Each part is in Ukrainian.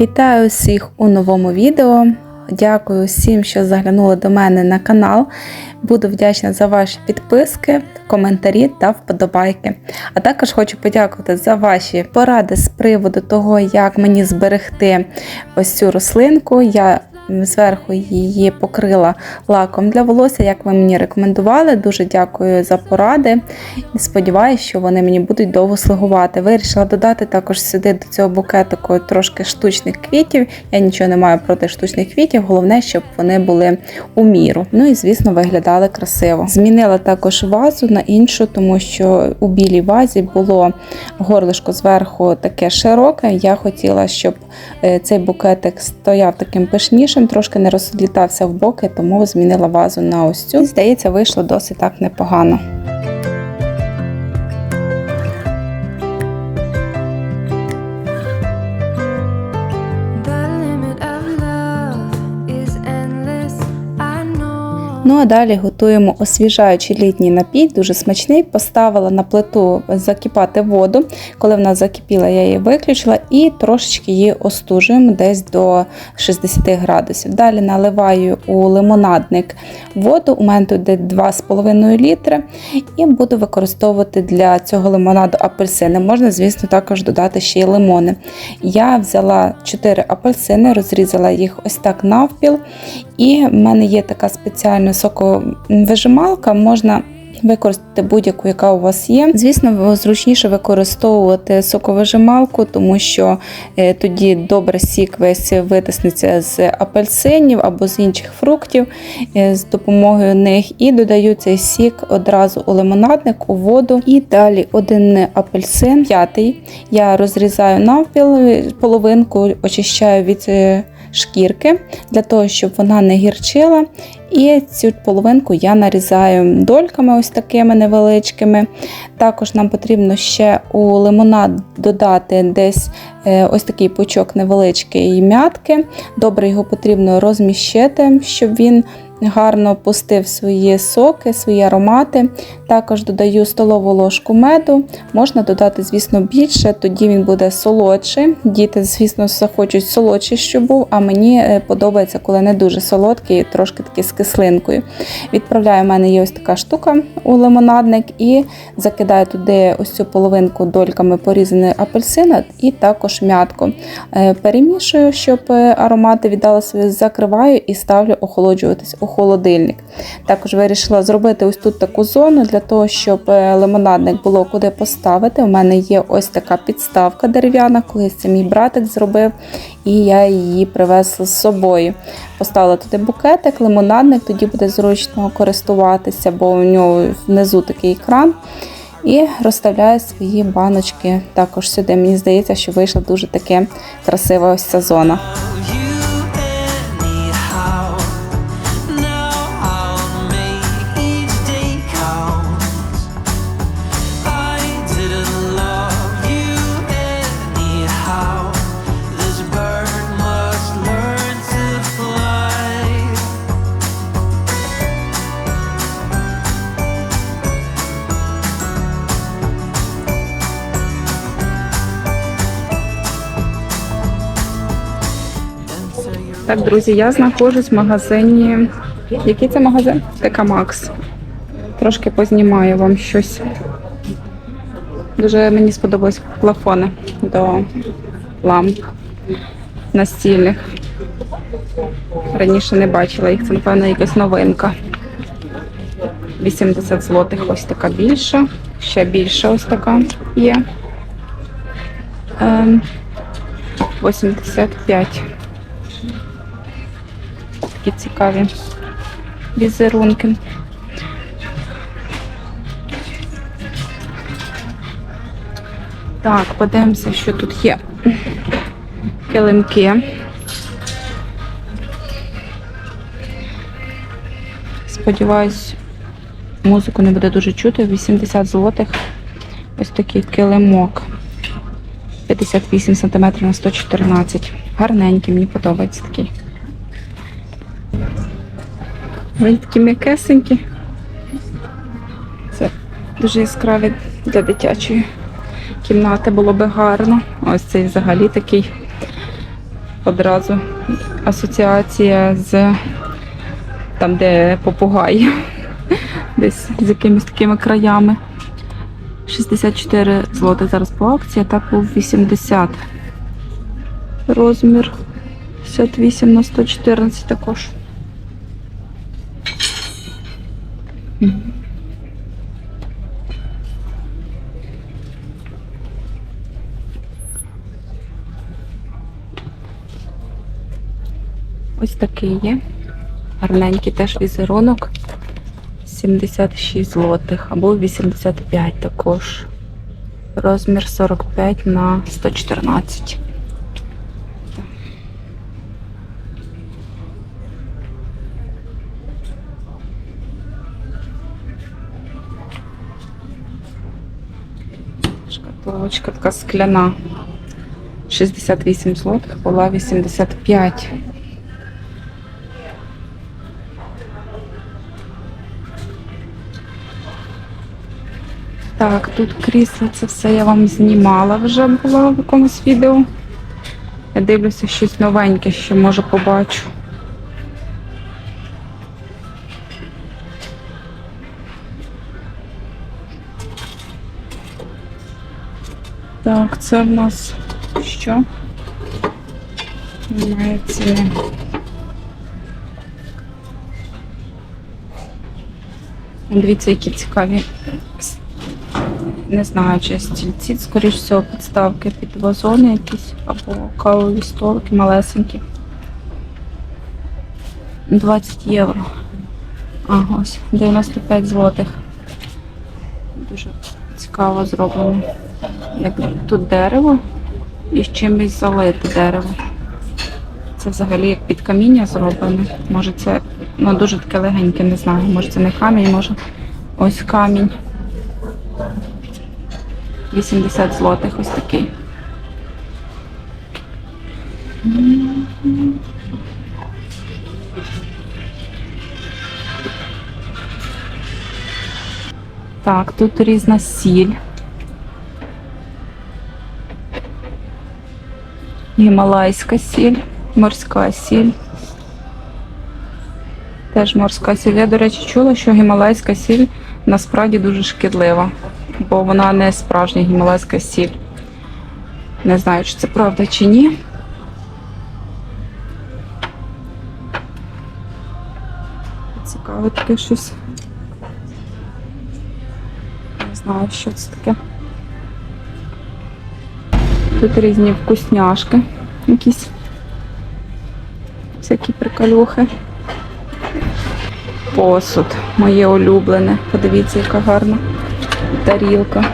Вітаю всіх у новому відео. Дякую всім, що заглянули до мене на канал. Буду вдячна за ваші підписки, коментарі та вподобайки. А також хочу подякувати за ваші поради з приводу того, як мені зберегти ось цю рослинку. Я зверху її покрила лаком для волосся, як ви мені рекомендували. Дуже дякую за поради. Сподіваюся, що вони мені будуть довго слугувати. Вирішила додати також сюди до цього букетику трошки штучних квітів. Я нічого не маю проти штучних квітів, головне, щоб вони були у міру. Ну і, звісно, виглядали красиво. Змінила також вазу на іншу, тому що у білій вазі було горлишко зверху таке широке. Я хотіла, щоб е, цей букетик стояв таким пишнішим, трошки не розлітався в боки, тому змінила вазу на ось цю. Здається, вийшло досить так непогано. Ну а далі готуємо освіжаючий літній напій, дуже смачний. Поставила на плиту закипати воду. Коли вона закипіла, я її виключила і трошечки її остужуємо десь до 60 градусів. Далі наливаю у лимонадник воду. У мене тут 2,5 літри. І буду використовувати для цього лимонаду апельсини. Можна, звісно, також додати ще й лимони. Я взяла 4 апельсини, розрізала їх ось так навпіл. І в мене є така спеціальна соковижималка, можна використати будь-яку, яка у вас є. Звісно, зручніше використовувати соковижималку, тому що е, тоді добре сік весь витиснеться з апельсинів або з інших фруктів е, з допомогою них. І додаю цей сік одразу у лимонадник, у воду. І далі один апельсин, п'ятий. Я розрізаю навпіл, половинку очищаю від е, шкірки для того, щоб вона не гірчила. І цю половинку я нарізаю дольками, ось такими невеличкими. Також нам потрібно ще у лимонад додати десь е, ось такий пучок невеличкий м'ятки. Добре його потрібно розміщити, щоб він гарно пустив свої соки, свої аромати. Також додаю столову ложку меду. Можна додати, звісно, більше, тоді він буде солодший. Діти, звісно, захочуть солодший, щоб був, а мені е, подобається, коли не дуже солодкий, трошки такий з кислинкою. Відправляю, в мене є ось така штука у лимонадник і закидаю туди ось цю половинку дольками порізаної апельсина і також м'ятку. Е, Перемішую, щоб е, аромати віддали собі, закриваю і ставлю охолоджуватись холодильник. Також вирішила зробити ось тут таку зону для того, щоб е, лимонадник було куди поставити. У мене є ось така підставка дерев'яна, колись це мій братик зробив, і я її привезла з собою. Поставила туди букетик, лимонадник, тоді буде зручно користуватися, бо у нього внизу такий кран. І розставляю свої баночки також сюди. Мені здається, що вийшла дуже таке красива ось ця зона. Так, друзі, я знаходжусь в магазині. Який це магазин? ТК Макс. Трошки познімаю вам щось. Дуже мені сподобались плафони до ламп настільних. Раніше не бачила їх, це, напевно, якась новинка. 80 злотих ось така більша, ще більша ось така є. Ем, 85 такі цікаві візерунки. Так, подивимося, що тут є. Килимки. Сподіваюсь, музику не буде дуже чути. 80 злотих. Ось такий килимок. 58 см на 114. Гарненький, мені подобається такий. Вони такі м'якесенькі. Це дуже яскраві для дитячої кімнати було би гарно. Ось цей взагалі такий одразу асоціація з там, де попугай. Десь з якимись такими краями. 64 злоти зараз по акції, а так був 80 розмір. 58 на 114 також. Ось такий є. Гарненький теж візерунок. 76 злотих або 85 також. Розмір 45 на 114. Шкатулочка така скляна. 68 злотих, була 85. Так, тут крісло, це все я вам знімала вже була в якомусь відео. Я дивлюся щось новеньке, що може побачу. Так, це в нас що? Немає. Дивіться, які цікаві не знаю, чи стільці, скоріш всього, підставки під вазони якісь або кавові столики малесенькі. 20 євро. А, ось, 95 злотих. Дуже цікаво зроблено. Як тут дерево і з чимось залите дерево. Це взагалі як під каміння зроблено. Може це ну, дуже таке легеньке, не знаю. Може це не камінь, може ось камінь. 80 злотих ось такий. Так, тут різна сіль. Гімалайська сіль, морська сіль. Теж морська сіль. Я, до речі, чула, що гімалайська сіль насправді дуже шкідлива, бо вона не справжня гімалайська сіль. Не знаю, чи це правда чи ні. Цікаве таке щось. Не знаю, що це таке. Тут різні вкусняшки, якісь всякі приколюхи. Посуд, моє улюблене. Подивіться, яка гарна тарілка.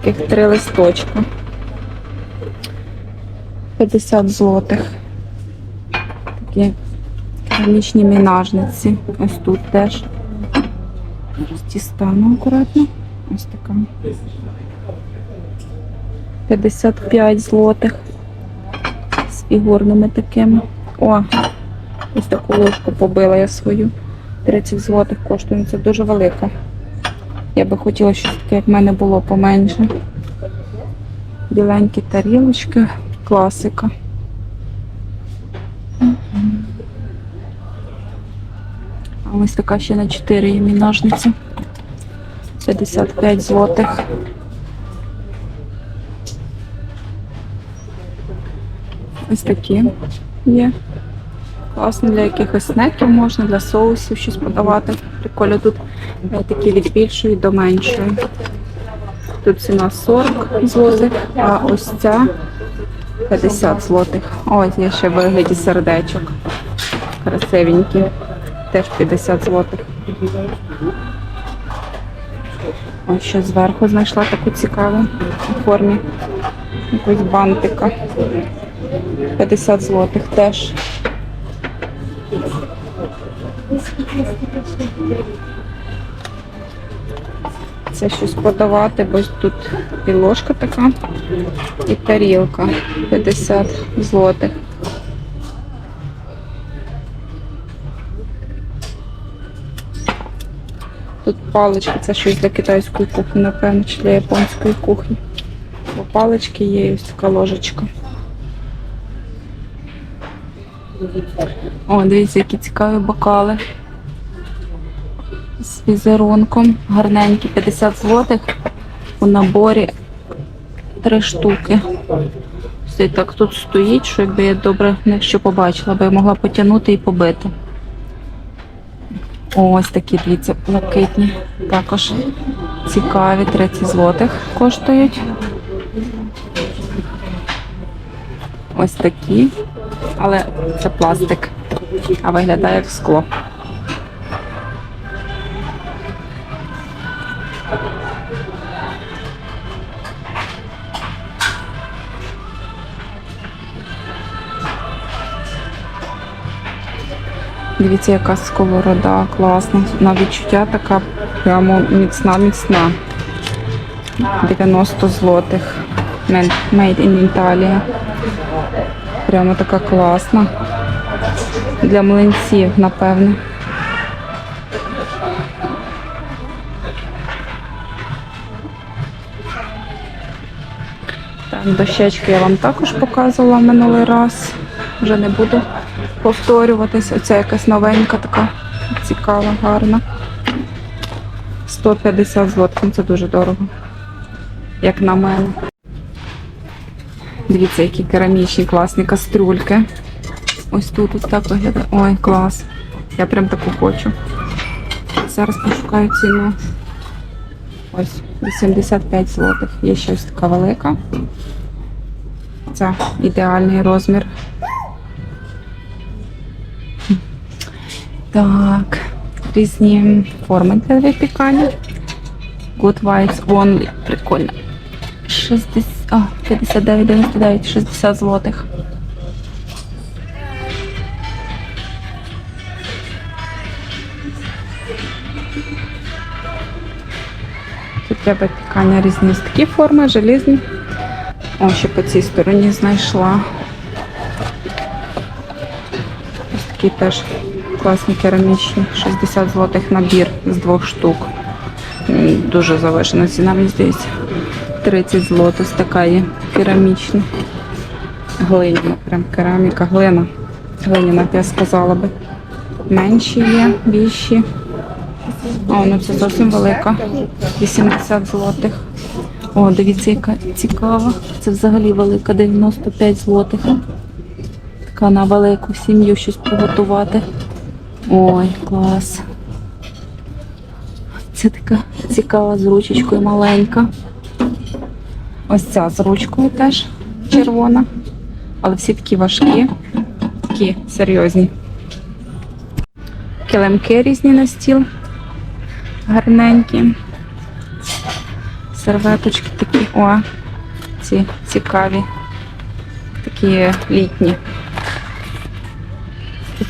Таких три листочка. 50 злотих. Такі керамічні мінажниці. Ось тут теж. Дістану акуратно. Ось така. 55 злотих. З фігурними такими. О, ось таку ложку побила я свою. 30 злотих коштує. Це дуже велика. Я би хотіла щось таке, як в мене було поменше. Біленькі тарілочки, класика. А ось така ще на 4 є мінажниця. 55 злотих. Ось такі є. Класно для якихось снеків можна, для соусів щось подавати. Прикольно тут е, такі від більшої до меншої. Тут ціна 40 злотих, а ось ця 50 злотих. Ось є ще в вигляді сердечок. Красивенькі. Теж 50 злотих. Ось ще зверху знайшла таку цікаву у формі якогось бантика. 50 злотих теж. Це щось подавати, бо тут і ложка така, і тарілка 50 злотих. Тут палички, це щось для китайської кухні, напевно, чи для японської кухні. Бо палички є ось така ложечка. О, дивіться, які цікаві бокали. З візерунком. Гарненькі 50 злотих. У наборі три штуки. Все так тут стоїть, що якби я добре не що побачила, би я могла потягнути і побити. Ось такі, дивіться, блакитні. Також цікаві, 30 злотих коштують. Ось такі, але це пластик, а виглядає як скло. Дивіться, яка сковорода класна. На відчуття така прямо міцна, міцна. 90 злотих. Made in Italia. Прямо така класна. Для млинців, напевне. Так, дощечки я вам також показувала минулий раз. Вже не буду повторюватись. Оця якась новенька така цікава, гарна. 150 злотих, ну, це дуже дорого. Як на мене. Дивіться, які керамічні класні кастрюльки. Ось тут ось так виглядає. Ой, клас. Я прям таку хочу. Зараз пошукаю ціну. Ось, 85 злотих. Є щось така велика. Це ідеальний розмір. Так, різні форми для випікання. Good Vibes Only. Прикольно. 60, а, 59,99, 60 злотих. Тут для випікання різні такі форми, желізні. О, ще по цій стороні знайшла. Ось такі теж класні керамічні. 60 злотих набір з двох штук. Дуже завишена ціна, мені здається. 30 злотих така є керамічна. Глиняна, прям кераміка, глина. Глиняна, я сказала би. Менші є, більші. О, ну це зовсім велика. 80 злотих. О, дивіться, яка цікава. Це взагалі велика, 95 злотих. Така на велику сім'ю щось приготувати. Ой, клас. Це така цікава з ручечкою маленька. Ось ця з ручкою теж червона. Але всі такі важкі, такі серйозні. Килимки різні на стіл. Гарненькі. Серветочки такі, о, ці цікаві, такі літні.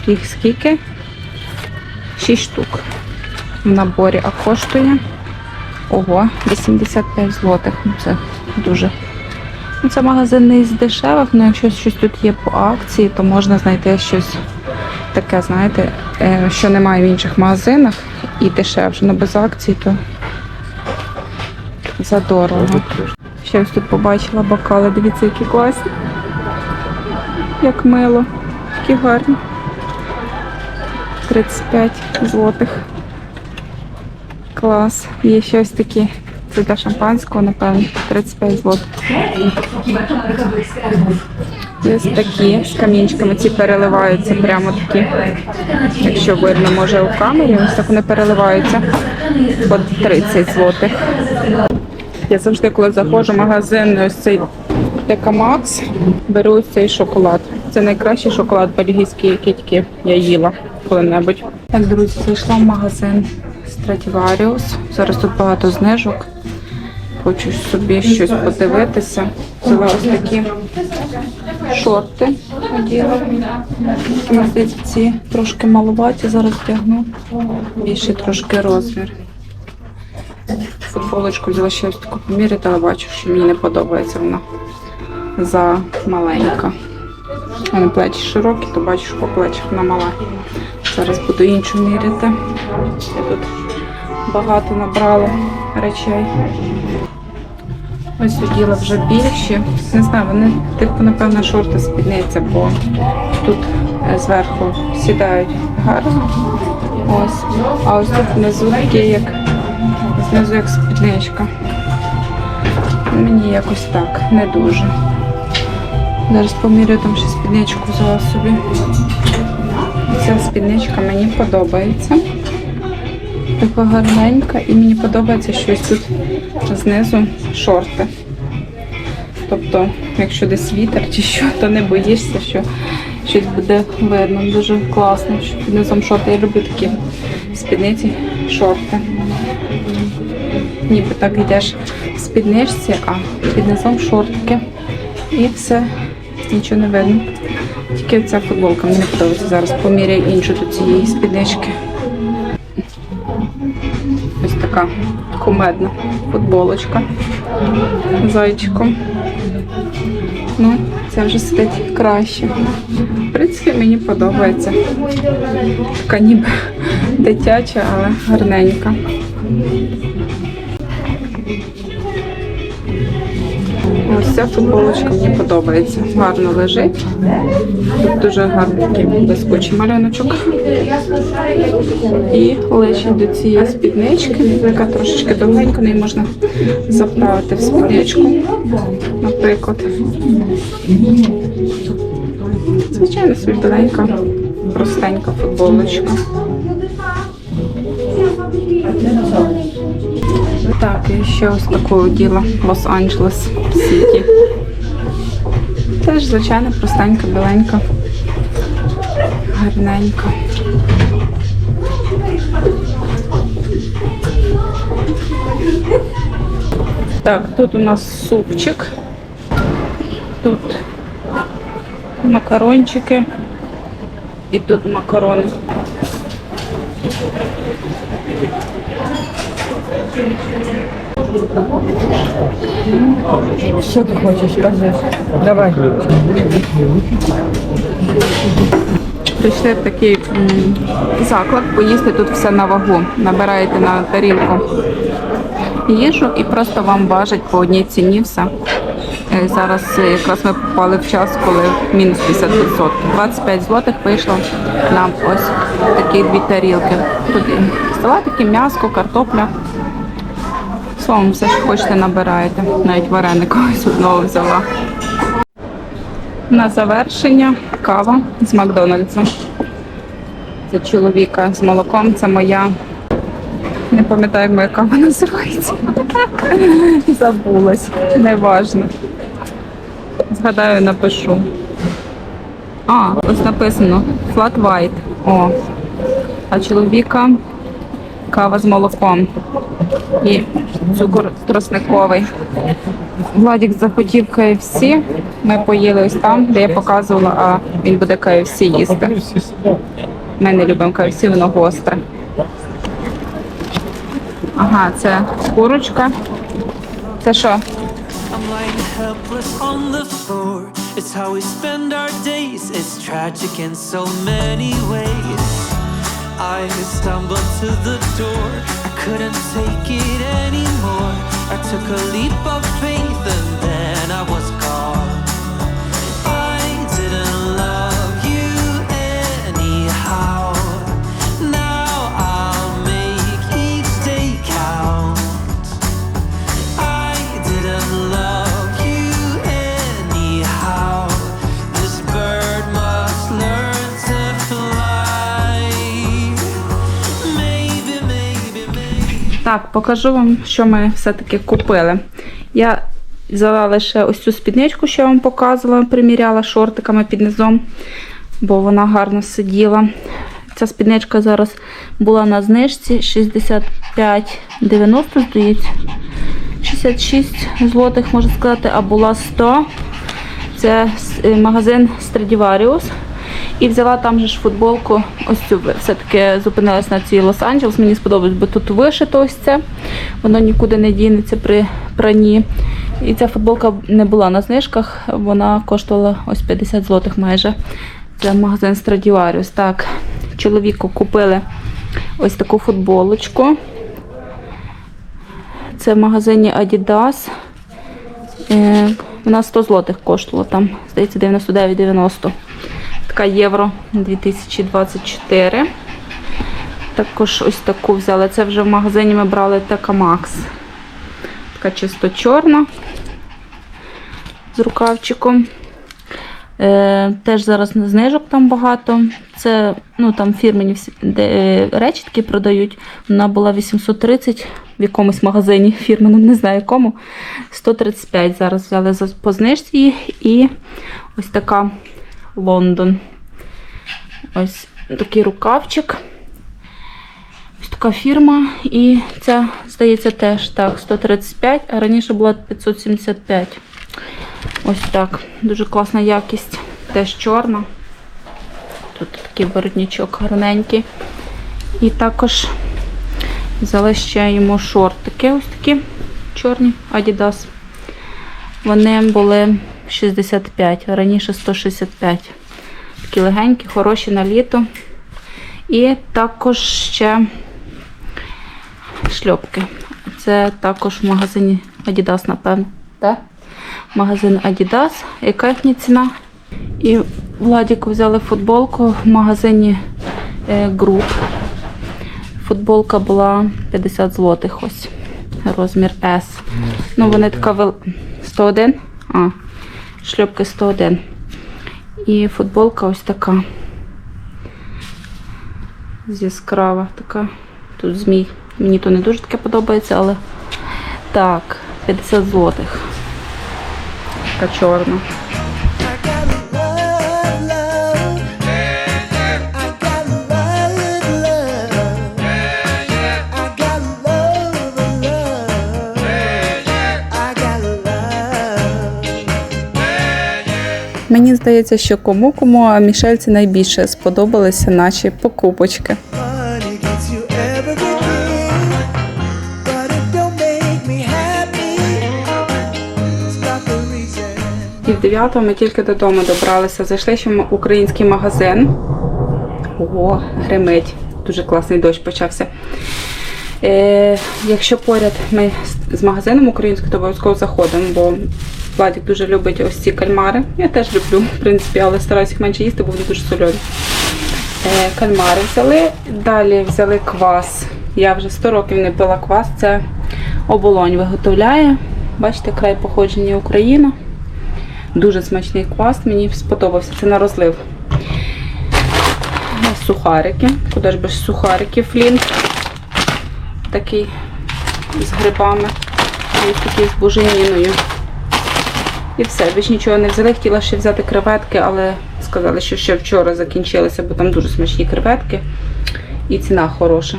Їх скільки? Шість штук в наборі, а коштує ого, 85 злотих. Ну, Це дуже. Ну, це магазин не із дешевих, але якщо щось тут є по акції, то можна знайти щось таке, знаєте, е, що немає в інших магазинах і дешевше. Ну без акцій, то задорого. Ще ось тут побачила бокали. Дивіться, які класні. Як мило. Такі гарні. 35 злотих. Клас. Є ще ось такі. Це для шампанського, напевно, 35 злотих. Є Ось такі з камінчиками. Ці переливаються прямо такі. Якщо видно, може у камері, ось так вони переливаються по 30 злотих. Я завжди, коли заходжу в магазин, ось цей Текамакс, беру цей шоколад. Це найкращий шоколад бельгійський, який тільки я їла коли-небудь. Так, друзі, зайшла в магазин Stradivarius. Зараз тут багато знижок. Хочу собі щось подивитися. Взяла ось такі шорти оділа. Здається, ці трошки малуваті, зараз вдягну. Більший трошки розмір. Футболочку взяла ще ось таку поміряти, але бачу, що мені не подобається вона за маленька. Вони плечі широкі, то бачу, що по плечах вона мала. Зараз буду іншу міряти. Я тут багато набрала речей. Ось оділа вже більші. Не знаю, вони типу, напевно, шорти спідниця, бо тут е, зверху сідають гарно. Ось. А ось тут внизу такі, як знизу як спідничка. Мені якось так, не дуже. Зараз поміряю там ще спідничку взяла собі. Ця спідничка мені подобається. Така гарненька і мені подобається, що ось тут знизу шорти. Тобто, якщо десь вітер чи що, то не боїшся, що щось буде видно. Дуже класно, що під низом шорти. Я люблю такі спідниці, шорти. Ніби так йдеш в спідничці, а під низом шортики. І все, нічого не видно. Тільки ця футболка мені подобається. Зараз поміряю іншу до цієї спіднички. Така кумедна футболочка зайчиком. Ну, це вже сидить краще. В принципі, мені подобається. Така ніби дитяча, але гарненька. Ось ця футболочка мені подобається. Гарно лежить. Тут дуже гарний такий блискучий малюночок. І лежить до цієї спіднички, яка трошечки довгенька, неї можна заправити в спідничку, наприклад. Звичайно, собі простенька футболочка. Так, і ще ось такого діла Лос-Анджелес Сіті. Теж, звичайно, простенька, біленька, гарненька. Так, тут у нас супчик. Тут макарончики. І тут макарони. Що ти хочеш, кажи. Давай. Прийшли в такий заклад, поїсти тут все на вагу. Набираєте на тарілку їжу і просто вам важать по одній ціні все. Е, Зараз е, якраз ми попали в час, коли мінус 50%. 25 злотих вийшло нам ось такі дві тарілки. Тут і салатики, м'ясо, картопля. Словом, все, що хочете, набираєте. Навіть вареник ось одного взяла. На завершення кава з Макдональдсу. Це чоловіка з молоком, це моя. Не пам'ятаю, моя кава називається. Забулась. Неважно. Згадаю, напишу. А, ось написано Flat White. О. А чоловіка кава з молоком. І цукор тросниковий. Владік захотів KFC. Ми поїли ось там, де я показувала, а він буде KFC їсти. Ми не любимо KFC, воно гостре. Ага, це курочка. Це що? It's how we spend our days. It's tragic in so many ways. I stumbled to the door. I couldn't take it anymore. I took a leap of faith Так, покажу вам, що ми все-таки купили. Я взяла лише ось цю спідничку, що я вам показувала, приміряла шортиками під низом, бо вона гарно сиділа. Ця спідничка зараз була на знижці 65,90, здається. 66 злотих, можна сказати, а була 100. Це е, магазин Stradivarius. І взяла там же ж футболку. Ось цю все-таки зупинилась на цій Лос-Анджелес. Мені сподобалось, бо тут вишито ось це. Воно нікуди не дінеться при пранні. І ця футболка не була на знижках, вона коштувала ось 50 злотих майже. Це магазин Stradivarius. Так, чоловіку купили ось таку футболочку. Це в магазині Adidas. Е, Вона 100 злотих коштувала там, здається, 99,90. Така євро 2024. Також ось таку взяли. Це вже в магазині ми брали така Макс. Така чисто чорна з рукавчиком. Е, теж зараз знижок там багато. Це ну, там фірмені де, е, речі такі продають. Вона була 830 в якомусь магазині фірменому, не знаю якому. 135 зараз взяли по знижці. І ось така Лондон. Ось такий рукавчик. Ось така фірма. І ця, здається, теж так, 135, а раніше була 575. Ось так. Дуже класна якість. Теж чорна. Тут такий воротничок гарненький. І також взяли ще йому шортики. Ось такі чорні Adidas. Вони були 65, раніше 165. Такі легенькі, хороші на літо. І також ще шльопки. Це також в магазині Adidas, напевно. Так? Магазин Adidas. Яка їхня ціна? І Владіку взяли футболку в магазині е, Group. Футболка була 50 злотих ось. Розмір S. Ну, вони така вел... 101? А, шльопки 101. І футболка ось така. З яскрава така. Тут змій. Мені то не дуже таке подобається, але так, 50 злотих. Така чорна. Мені здається, що кому кому, а Мішельці найбільше сподобалися наші покупочки. Money gets you everything, but it don't make me happy. It's not the reason. І в 9 ми тільки додому добралися. Зайшли ще в український магазин. Ого, гримить. Дуже класний дощ почався. Е, якщо поряд ми з магазином українським, то обов'язково заходимо, бо Владик дуже любить ось ці кальмари. Я теж люблю, в принципі, але стараюся їх менше їсти, бо вони дуже солені. Е, кальмари взяли. Далі взяли квас. Я вже 100 років не пила квас. Це оболонь виготовляє. Бачите, край походження Україна. Дуже смачний квас, мені сподобався. Це на розлив. Сухарики. Куди ж без сухариків флінт. Такий з грибами. І такий з буженіною. І все, більш нічого не взяли. Хотіла ще взяти креветки, але сказали, що ще вчора закінчилися, бо там дуже смачні креветки. І ціна хороша.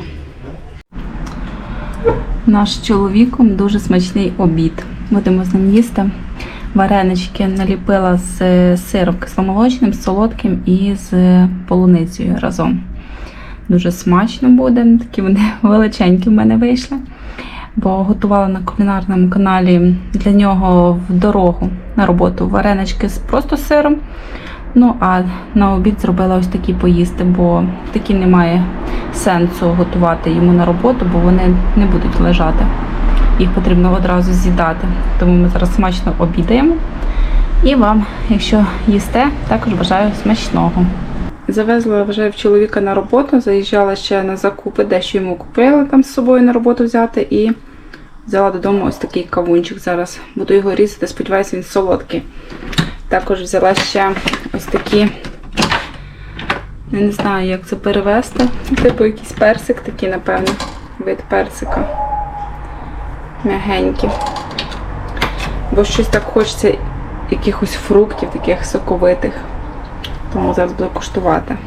Наш чоловіком дуже смачний обід. Будемо з ним їсти. Варенички наліпила з е, сиром кисломолочним, з солодким і з полуницею разом. Дуже смачно буде. Такі вони величенькі в мене вийшли. Бо готувала на кулінарному каналі для нього в дорогу на роботу варенички з просто сиром. Ну, а на обід зробила ось такі поїсти, бо такі немає сенсу готувати йому на роботу, бо вони не будуть лежати. Їх потрібно одразу з'їдати. Тому ми зараз смачно обідаємо. І вам, якщо їсте, також бажаю смачного. Завезла вже в чоловіка на роботу, заїжджала ще на закупи, дещо йому купила там з собою на роботу взяти і взяла додому ось такий кавунчик. Зараз буду його різати, сподіваюся, він солодкий. Також взяла ще ось такі, я не знаю, як це перевести. Типу якийсь персик, такий, напевно, вид персика. М'ягенькі. Бо щось так хочеться якихось фруктів, таких соковитих. Тому зараз буду куштувати.